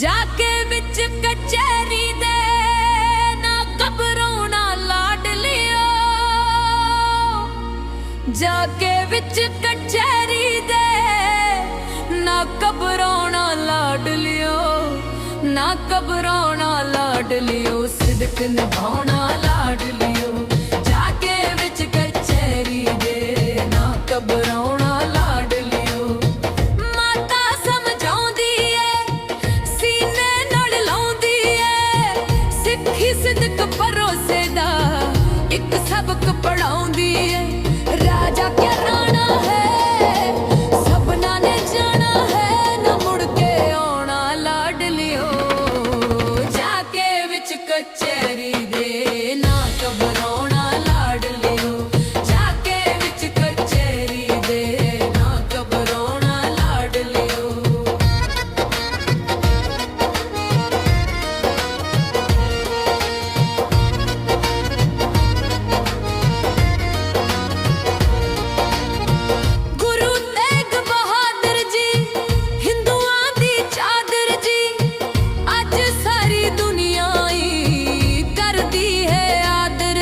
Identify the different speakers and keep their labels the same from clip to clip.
Speaker 1: ਜਾ ਕੇ ਵਿੱਚ ਕਚਹਿਰੀ ਦੇ ਨਾ ਘਬਰਾਉਣਾ ਲਾਡ ਲਿਓ। ਜਾ ਕੇ ਵਿੱਚ ਕਚਹਿਰੀ ਦੇ ਨਾ ਘਬਰਾਉਣਾ ਲਾਡ ਲਿਓ। ਨਾ ਘਬਰਾਉਣਾ ਲਾਡ ਲਿਓ, ਸਿਦਕ ਨਿਭਾਉਣਾ ਲਾਡ ਲਿਓ। ਜਾ ਕੇ ਵਿੱਚ ਕਚਹਿਰੀ ਦੇ ਨਾ ਘਬਰਾਉਣਾ ਸਬਕ ਪੜਾਉਂਦੀ ਏ। ਰਾਜਾ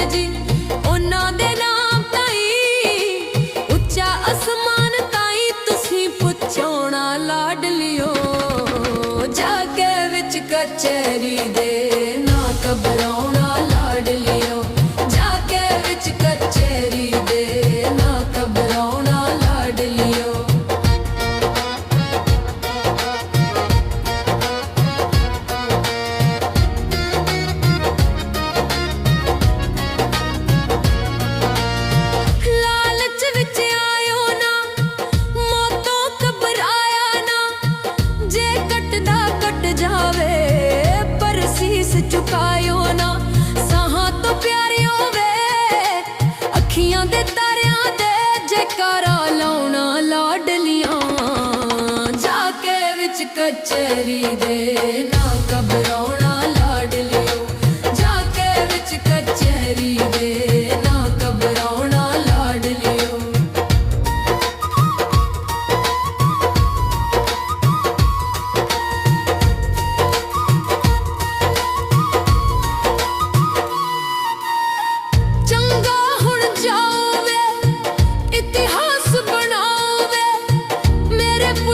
Speaker 1: ਜੀ ਉਹਨਾਂ ਦੇ ਨਾਮ ਤਾਈ। ਉੱਚਾ ਅਸਮਾਨ ਤਾਈ, ਤੁਸੀਂ ਪੁੱਛੋਣਾ ਲਾਡ ਲਿਓ। ਜਾ ਕੇ ਵਿੱਚ ਕਚਹਿਰੀ ਦੇ ਚੁਕਾਇਓ ਨਾ। ਸਾਹਾਂ ਤੋਂ ਪਿਆਰਿਓ ਵੇ ਅੱਖੀਆਂ ਦੇ ਤਾਰਿਆਂ ਦੇ ਜੈਕਾਰਾ ਲਾਉਣਾ ਲਾਡਲੀਆਂ, ਜਾ ਕੇ ਵਿੱਚ ਕਚਰੀ ਦੇ ਨਾ ਘਬਰਾਉਣਾ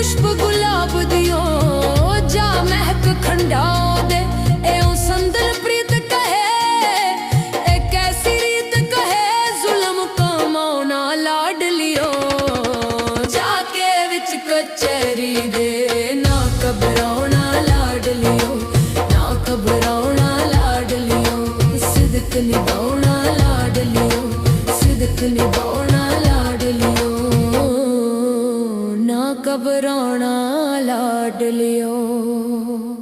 Speaker 1: ਪੁਸ਼ਪ ਗੁਲਾਬ ਦਿਓ, ਜਾ ਮਹਿਕ ਖੰਡਾਓ ਦੇ। ਐਉ ਸੰਦਲ ਪ੍ਰੀਤ ਕਹੇ ਇਹ ਕੈਸੀ ਰੀਤ ਕਹੇ, ਜ਼ੁਲਮ ਕਮਾਉਣਾ ਲਾਡ ਲਿਓ। ਜਾ ਕੇ ਵਿੱਚ ਕਚਹਿਰੀ ਦੇ, ਨਾ ਘਬਰਾਉਣਾ ਲਾਡ ਲਿਓ, ਨਾ ਘਬਰਾਉਣਾ ਲਾਡ ਲਿਓ। ਸਿਦਕ ਨਿਭਾਉਣਾ ਲਾਡ ਲਿਓ, ਸਿਦਕ ਨਿਭਾਉਣਾ ਘਬਰਾਉਣਾ ਲਾਡ ਲਿਓ।